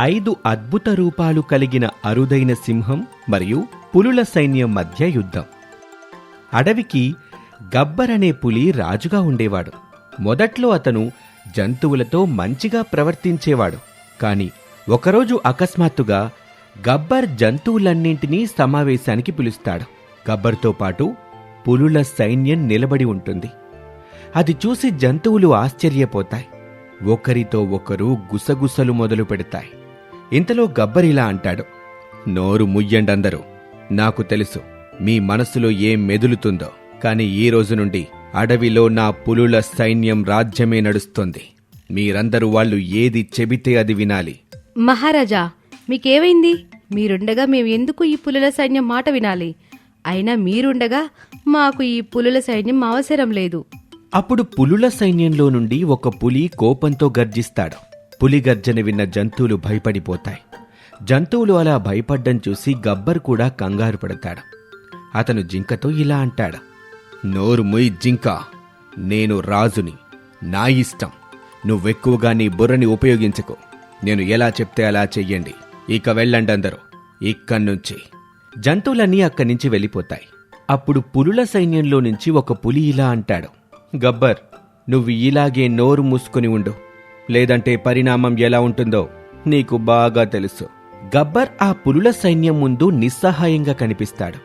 ఐదు అద్భుత రూపాలు కలిగిన అరుదైన సింహం మరియు పులుల సైన్యం మధ్య యుద్ధం. అడవికి గబ్బర్ అనే పులి రాజుగా ఉండేవాడు. మొదట్లో అతను జంతువులతో మంచిగా ప్రవర్తించేవాడు. కాని ఒకరోజు అకస్మాత్తుగా గబ్బర్ జంతువులన్నింటినీ సమావేశానికి పిలుస్తాడు. గబ్బర్తో పాటు పులుల సైన్యం నిలబడి ఉంటుంది. అది చూసి జంతువులు ఆశ్చర్యపోతాయి. ఒకరితో ఒకరు గుసగుసలు మొదలు పెడతాయి ఇంతలో గబ్బరిలా అంటాడు నోరు ముయ్యండందరూ నాకు తెలుసు మీ మనసులో ఏం మెదులుతుందో కాని ఈ రోజు నుండి అడవిలో నా పులుల సైన్యం రాజ్యమే నడుస్తుంది. మీరందరూ వాళ్ళు ఏది చెబితే అది వినాలి. మహారాజా మీకేమైంది? మీరుండగా మేము ఎందుకు ఈ పులుల సైన్యం మాట వినాలి? అయినా మీరుండగా మాకు ఈ పులుల సైన్యం అవసరం లేదు. అప్పుడు పులుల సైన్యంలో నుండి ఒక పులి కోపంతో గర్జిస్తాడు. పులిగర్జన విన్న జంతువులు భయపడిపోతాయి. జంతువులు అలా భయపడ్డం చూసి గబ్బర్ కూడా కంగారు పడతాడు. అతను జింకతో ఇలా అంటాడు. నోరు ముయ్ జింక. నేను రాజుని. నా ఇష్టం. నువ్వెక్కువగా నీ బుర్రని ఉపయోగించకు. నేను ఎలా చెప్తే అలా చెయ్యండి. ఇక వెళ్ళండి అందరూ. ఇక్కడ్నుంచి. జంతువులన్నీ అక్కడి నుంచి వెళ్ళిపోతాయి. అప్పుడు పులుల సైన్యంలో నుంచి ఒక పులి ఇలా అంటాడు. గబ్బర్ నువ్వు ఇలాగే నోరు మూసుకుని ఉండు. లేదంటే పరిణామం ఎలా ఉంటుందో నీకు బాగా తెలుసు. గబ్బర్ ఆ పులుల సైన్యం ముందు నిస్సహాయంగా కనిపిస్తాడు.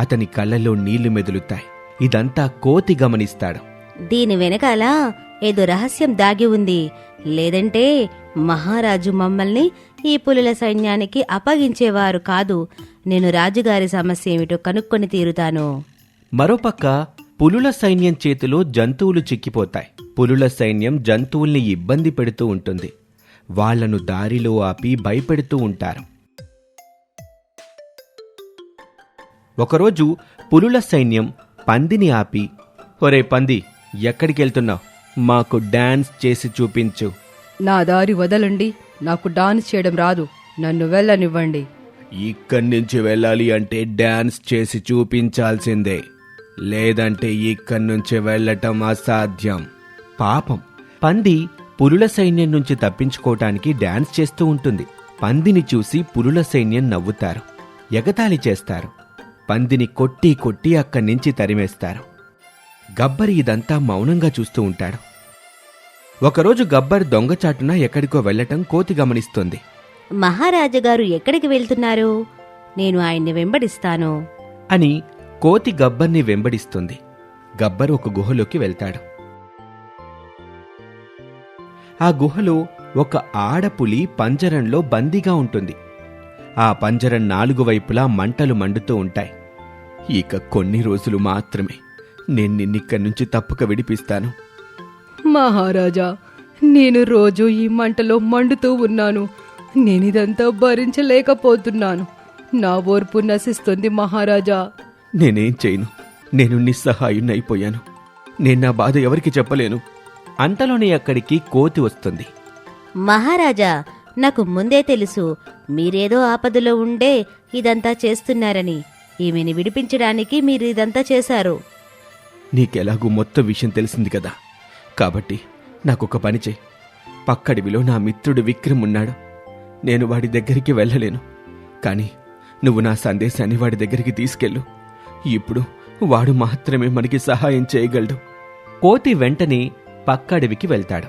అతని కళ్ళలో నీళ్ళు మెదులుతాయి. ఇదంతా కోతి గమనిస్తాడు. దీని వెనకాల ఏదో రహస్యం దాగి ఉంది. లేదంటే మహారాజు మమ్మల్ని ఈ పులుల సైన్యానికి అప్పగించేవారు కాదు. నేను రాజుగారి సమస్య ఏమిటో కనుక్కొని తీరుతాను. మరోపక్క పులుల సైన్యం చేతిలో జంతువులు చిక్కిపోతాయి. పులుల సైన్యం జంతువుల్ని ఇబ్బంది పెడుతూ ఉంటుంది. వాళ్ళను దారిలో ఆపి భయపెడుతూ ఉంటారు. ఒకరోజు పులుల సైన్యం పందిని ఆపి ఒరే పంది ఎక్కడికెళ్తున్నావు? మాకు డాన్స్ చేసి చూపించు. నా దారి వదలండి. నాకు డాన్స్ చేయడం రాదు. నన్ను వెళ్ళనివ్వండి. ఇక్కడి నుంచి వెళ్ళాలి అంటే డాన్స్ చేసి చూపించాల్సిందే. లేదంటే ఇక్కడి నుంచి వెళ్ళటం అసాధ్యం. పాపం. పంది పులుల సైన్యం నుంచి తప్పించుకోవటానికి డాన్స్ చేస్తూ ఉంటుంది. పందిని చూసి పులుల సైన్యం నవ్వుతారు. ఎగతాళి చేస్తారు. పందిని కొట్టి కొట్టి అక్కడి నుంచి తరిమేస్తారు. గబ్బర్ ఇదంతా మౌనంగా చూస్తూ ఉంటాడు. ఒకరోజు గబ్బర్ దొంగచాటున ఎక్కడికో వెళ్ళటం కోతి గమనిస్తుంది. మహారాజు గారు ఎక్కడికి వెళ్తున్నారు? నేను ఆయన్ని వెంబడిస్తాను. అని కోతి గబ్బర్ని వెంబడిస్తుంది. గబ్బర్ ఒక గుహలోకి వెళ్తాడు. ఆ గుహలో ఒక ఆడపులి పంజరంలో బందీగా ఉంటుంది. ఆ పంజరం నాలుగు వైపులా మంటలు మండుతూ ఉంటాయి. ఇక కొన్ని రోజులు మాత్రమే. నేను నిన్నిక్కడి నుంచి తప్పక విడిపిస్తాను. మహారాజా నేను రోజు ఈ మంటలో మండుతూ ఉన్నాను. నేనిదంతా భరించలేకపోతున్నాను. నా ఓర్పు నశిస్తుంది మహారాజా. నేనేం చేయను. నేను నిస్సహాయున్నైపోయాను నేను నా బాధ ఎవరికి చెప్పలేను. అంతలోనే అక్కడికి కోతి వస్తుంది. మహారాజా నాకు ముందే తెలుసు. మీరేదో ఆపదలో ఉండే ఇదంతా చేస్తున్నారని. ఈమెని విడిపించడానికి మీరు ఇదంతా చేశారు. నీకెలాగూ మొత్తం విషయం తెలిసింది కదా. కాబట్టి నాకొక పని చేయి. పక్కడివిలో నా మిత్రుడు విక్రమ్ ఉన్నాడు. నేను వాడి దగ్గరికి వెళ్ళలేను. కానీ నువ్వు నా సందేశాన్ని వాడి దగ్గరికి తీసుకెళ్ళు. ఇప్పుడు వాడు మాత్రమే మనకి సహాయం చేయగలడు. కోతి వెంటనే పక్కడవికి వెళ్తాడు.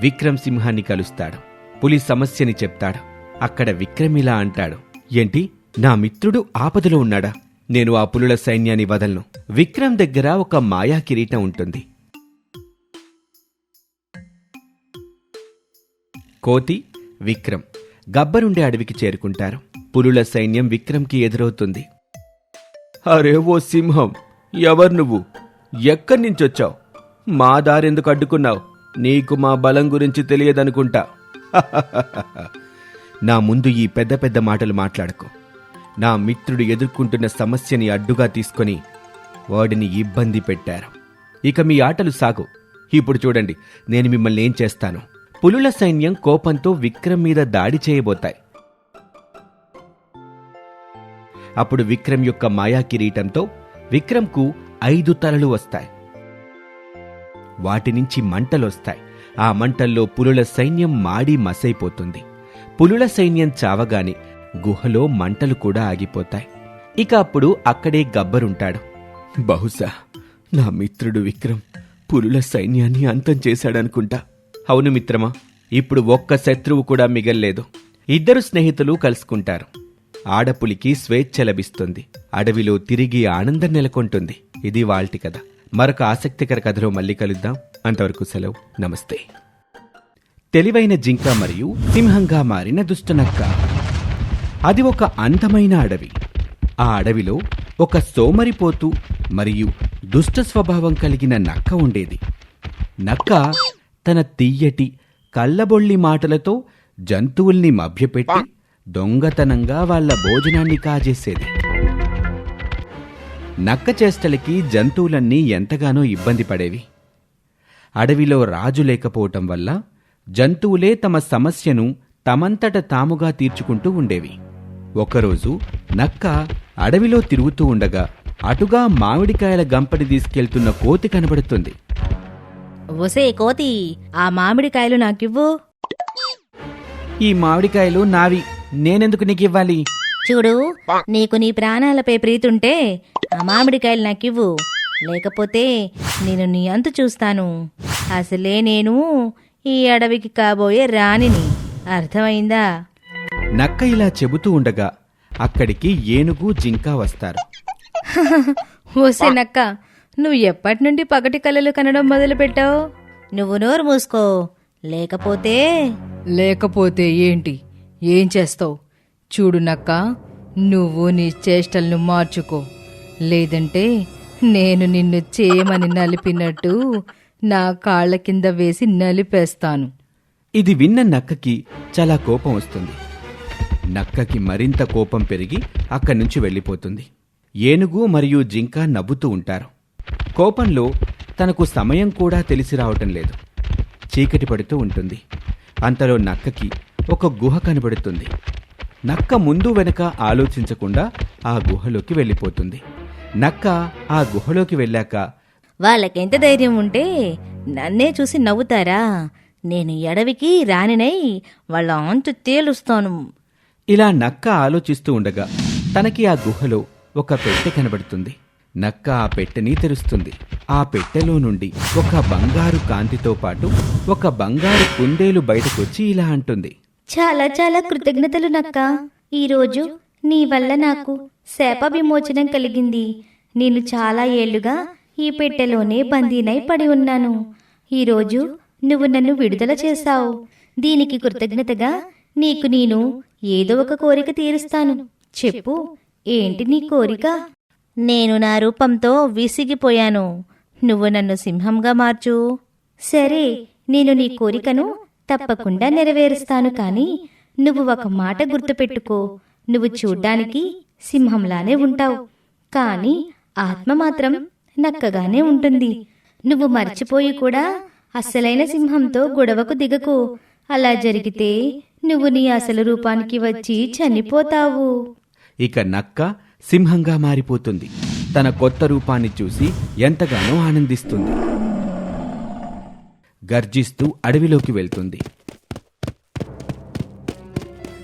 విక్రమ్ సింహాన్ని కలుస్తాడు. పులి సమస్యని చెప్తాడు. అక్కడ విక్రమ్ ఇలా అంటాడు. ఏంటి? నా మిత్రుడు ఆపదలో ఉన్నాడా? నేను ఆ పులుల సైన్యాన్ని వదలను. విక్రమ్ దగ్గర ఒక మాయా కిరీటం ఉంటుంది. కోతి విక్రమ్ గబ్బరుండే అడవికి చేరుకుంటారు. పులుల సైన్యం విక్రమ్కి ఎదురవుతుంది. అరే ఓ సింహం ఎవరు నువ్వు? ఎక్కడి నుంచొచ్చావు? మా దారెందుకు అడ్డుకున్నావు? నీకు మా బలం గురించి తెలియదనుకుంటా. నా ముందు ఈ పెద్ద పెద్ద మాటలు మాట్లాడకు. నా మిత్రుడు ఎదుర్కొంటున్న సమస్యని అడ్డుగా తీసుకొని వాడిని ఇబ్బంది పెట్టారు. ఇక మీ ఆటలు సాగు. ఇప్పుడు చూడండి నేను మిమ్మల్ని ఏం చేస్తాను? పులుల సైన్యం కోపంతో విక్రమ్ మీద దాడి చేయబోతాయి. అప్పుడు విక్రమ్ యొక్క మాయా కిరీటంతో విక్రమ్కు ఐదు తలలు వస్తాయి. వాటి నుంచి మంటలొస్తాయి. ఆ మంటల్లో పులుల సైన్యం మాడి మసైపోతుంది. పులుల సైన్యం చావగానే గుహలో మంటలు కూడా ఆగిపోతాయి. ఇక అప్పుడు అక్కడే గబ్బరుంటాడు. బహుశా నా మిత్రుడు విక్రమ్ పులుల సైన్యాన్ని అంతం చేశాడనుకుంటా. అవును మిత్రమా ఇప్పుడు ఒక్క శత్రువు కూడా మిగల్లేదు. ఇద్దరు స్నేహితులు కలుసుకుంటారు. ఆడపులికి స్వేచ్ఛ లభిస్తుంది. అడవిలో తిరిగి ఆనందం నెలకొంటుంది. ఇది వాల్టి కథ. మరొక ఆసక్తికర కథలో మళ్ళీ కలుద్దాం. అంతవరకు సెలవు. నమస్తే. తెలివైన జింక మరియు సింహంగా మారిన దుష్టనక్క అది ఒక అందమైన అడవి. ఆ అడవిలో ఒక సోమరిపోతు మరియు దుష్ట స్వభావం కలిగిన నక్క ఉండేది. నక్క తన తీయటి కళ్ళబొళ్ళి మాటలతో జంతువుల్ని మభ్యపెట్టి దొంగతనంగా వాళ్ళ భోజనాన్ని కాజేసేది. నక్క చేష్టలకి జంతువులన్నీ ఎంతగానో ఇబ్బంది పడేవి. అడవిలో రాజు లేకపోవటం వల్ల జంతువులే తమ సమస్యను తమంతట తాముగా తీర్చుకుంటూ ఉండేవి. ఒకరోజు నక్క అడవిలో తిరుగుతూ ఉండగా అటుగా మామిడికాయల గంపడి తీసుకెళ్తున్న కోతి కనబడుతుంది. ఒసే కోతి ఆ మామిడికాయలు నాకివ్వు. ఈ మామిడికాయలు నావి. నేనెందుకు నీకు ఇవ్వాలి? చూడు నీకు నీ ప్రాణాలపై ప్రీతుంటే ఆ మామిడికాయలు నాకివ్వు. లేకపోతే నేను నీ అంతు చూస్తాను. అసలే నేను ఈ అడవికి కాబోయే రాణిని. అర్థమైందా? నక్క ఇలా చెబుతూ ఉండగా అక్కడికి ఏనుగు జింక వస్తారు. ఓసే నక్క నువ్వు ఎప్పటి నుండి పగటి కళలు కనడం మొదలు పెట్టావు నువ్వు నోరు మూసుకో. లేకపోతే లేకపోతే ఏంటి? ఏం చేస్తావు? చూడు నక్క నువ్వు నీ చేష్టలను మార్చుకో. లేదంటే నేను నిన్ను చేయమని నలిపినట్టు నా కాళ్ళ కింద వేసి నలిపేస్తాను. ఇది విన్న నక్కకి చాలా కోపం వస్తుంది. నక్కకి మరింత కోపం పెరిగి అక్కడి నుంచి వెళ్ళిపోతుంది. ఏనుగు మరియు జింక నవ్వుతూ ఉంటారు. కోపంలో తనకు సమయం కూడా తెలిసి రావటం లేదు. చీకటి పడుతూ ఉంటుంది. అంతలో నక్కకి ఒక గుహ కనబడుతుంది. నక్క ముందు వెనక ఆలోచించకుండా ఆ గుహలోకి వెళ్ళిపోతుంది. నక్క ఆ గుహలోకి వెళ్ళాక వాళ్ళకెంత ధైర్యం ఉంటే నన్నే చూసి నవ్వుతారా? నేను ఈ అడవికి రానినై వాళ్ళ అంతు తేలుస్తాను. ఇలా నక్క ఆలోచిస్తూ ఉండగా తనకి ఆ గుహలో ఒక పెట్టె కనబడుతుంది. నక్క ఆ పెట్టెని తెరుస్తుంది. ఆ పెట్టెలో నుండి ఒక బంగారు కాంతితో పాటు ఒక బంగారు కుందేలు బయటకొచ్చి ఇలా అంటుంది. చాలా చాలా కృతజ్ఞతలు నక్క ఈరోజు నీ వల్ల నాకు శాప విమోచనం కలిగింది. నేను చాలా ఏళ్ళుగా ఈ పెట్టెలోనే బందీనై పడి ఉన్నాను. ఈరోజు నువ్వు నన్ను విడుదల చేశావు. దీనికి కృతజ్ఞతగా నీకు నేను ఏదో ఒక కోరిక తీరుస్తాను. చెప్పు ఏంటి నీ కోరిక? నేను నా రూపంతో విసిగిపోయాను. నువ్వు నన్ను సింహంగా మార్చు. సరే నేను నీ కోరికను తప్పకుండా నెరవేరుస్తాను కానీ నువ్వు ఒక మాట గుర్తుపెట్టుకో. నువ్వు చూడ్డానికి సింహంలానే ఉంటావు. కానీ ఆత్మ మాత్రం నక్కగానే ఉంటుంది. నువ్వు మర్చిపోయి కూడా అస్సలైన సింహంతో గొడవకు దిగకు. అలా జరిగితే నువ్వు నీ అసలు రూపానికి వచ్చి చనిపోతావు. ఇక నక్క సింహంగా మారిపోతుంది. తన కొత్త రూపాన్ని చూసి ఎంతగానో ఆనందిస్తుంది. గర్జిస్తూ అడవిలోకి వెళ్తుంది.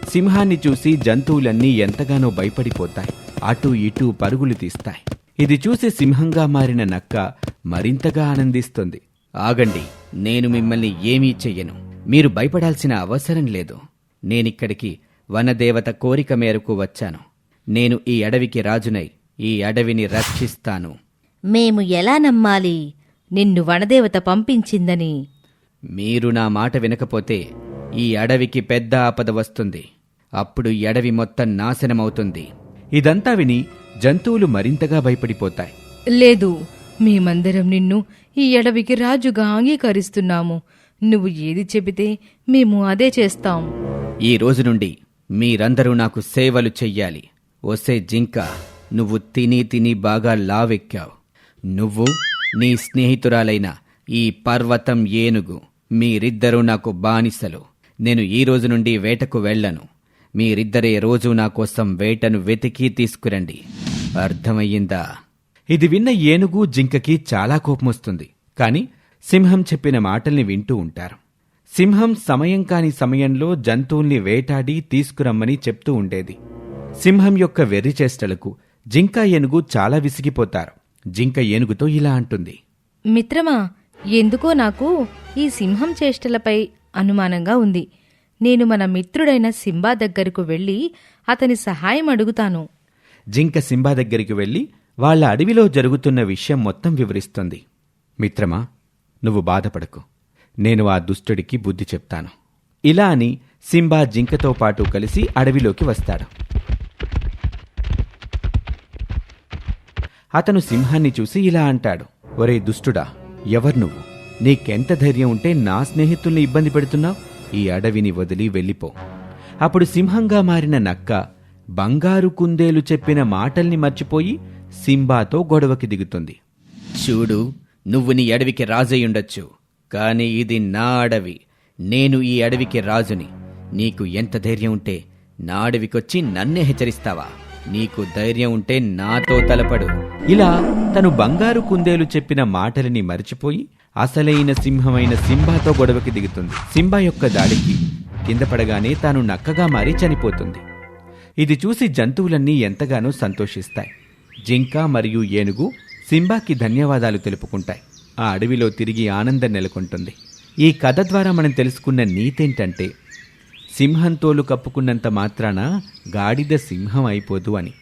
సింహాన్ని చూసి జంతువులన్నీ ఎంతగానో భయపడిపోతాయి. అటూ ఇటూ పరుగులు తీస్తాయి. ఇది చూసి సింహంగా మారిన నక్క మరింతగా ఆనందిస్తుంది. ఆగండి నేను మిమ్మల్ని ఏమీ చెయ్యను. మీరు భయపడాల్సిన అవసరం లేదు. నేనిక్కడికి వనదేవత కోరిక మేరకు వచ్చాను. నేను ఈ అడవికి రాజునై ఈ అడవిని రక్షిస్తాను. మేము ఎలా నమ్మాలి? నిన్ను వనదేవత పంపించిందని. మీరు నా మాట వినకపోతే ఈ అడవికి పెద్ద ఆపద వస్తుంది. అప్పుడు ఈ అడవి మొత్తం నాశనమవుతుంది. ఇదంతా విని జంతువులు మరింతగా భయపడిపోతాయి. లేదు మేమందరం నిన్ను ఈ అడవికి రాజుగా అంగీకరిస్తున్నాము. నువ్వు ఏది చెబితే మేము అదే చేస్తాం. ఈ రోజు నుండి మీరందరూ నాకు సేవలు చెయ్యాలి. ఒసే జింక నువ్వు తిని తిని బాగా లావెక్కావు. నువ్వు నీ స్నేహితురాలైన ఈ పర్వతం ఏనుగు. మీరిద్దరూ నాకు బానిసలు. నేను ఈ రోజు నుండి వేటకు వెళ్ళను. మీరిద్దరే రోజు నా కోసం వేటను వెతికి తీసుకురండి. అర్థమయ్యిందా? ఇది విన్న ఏనుగు జింకకి చాలా కోపమొస్తుంది. కాని సింహం చెప్పిన మాటల్ని వింటూ ఉంటారు. సింహం సమయం కాని సమయంలో జంతువుల్ని వేటాడి తీసుకురమ్మని చెప్తూ ఉండేది. సింహం యొక్క వెర్రి చేష్టలకు జింక ఏనుగు చాలా విసిగిపోతారు. జింక ఏనుగుతో ఇలా అంటుంది. మిత్రమా ఎందుకో నాకు ఈ సింహం చేష్టలపై అనుమానంగా ఉంది. నేను మన మిత్రుడైన సింబా దగ్గరకు వెళ్ళి అతని సహాయం అడుగుతాను. జింక సింబా దగ్గరికి వెళ్ళి వాళ్ళ అడవిలో జరుగుతున్న విషయం మొత్తం వివరిస్తుంది. మిత్రమా నువ్వు బాధపడకు. నేను ఆ దుష్టుడికి బుద్ధి చెప్తాను. ఇలా అని సింబా జింకతో పాటు కలిసి అడవిలోకి వస్తాడు. అతను సింహాన్ని చూసి ఇలా అంటాడు ఒరే దుష్టుడా ఎవరు నువ్వు? నీకెంత ధైర్యం ఉంటే నా స్నేహితుల్ని ఇబ్బంది పెడుతున్నావు? ఈ అడవిని వదిలి వెళ్ళిపో. అప్పుడు సింహంగా మారిన నక్క బంగారు కుందేలు చెప్పిన మాటల్ని మర్చిపోయి సింబాతో గొడవకి దిగుతుంది. చూడు నువ్వు నీ అడవికి రాజయ్యుండొచ్చు కానీ ఇది నా అడవి. నేను ఈ అడవికి రాజుని. నీకు ఎంత ధైర్యం ఉంటే నా అడవికొచ్చి నన్నే హెచ్చరిస్తావా? నీకు ధైర్యం ఉంటే నాతో తలపడు. ఇలా తను బంగారు కుందేలు చెప్పిన మాటలని మరిచిపోయి అసలైన సింహమైన సింబాతో గొడవకి దిగుతుంది. సింబా యొక్క దాడికి కింద పడగానే తాను నక్కగా మారి చనిపోతుంది. ఇది చూసి జంతువులన్నీ ఎంతగానో సంతోషిస్తాయి. జింక మరియు ఏనుగు సింబాకి ధన్యవాదాలు తెలుపుకుంటాయి. ఆ అడవిలో తిరిగి ఆనందం నెలకొంటుంది. ఈ కథ ద్వారా మనం తెలుసుకున్న నీతేంటంటే సింహం తోలు కప్పుకున్నంత మాత్రాన గాడిద సింహం అయిపోదు అని.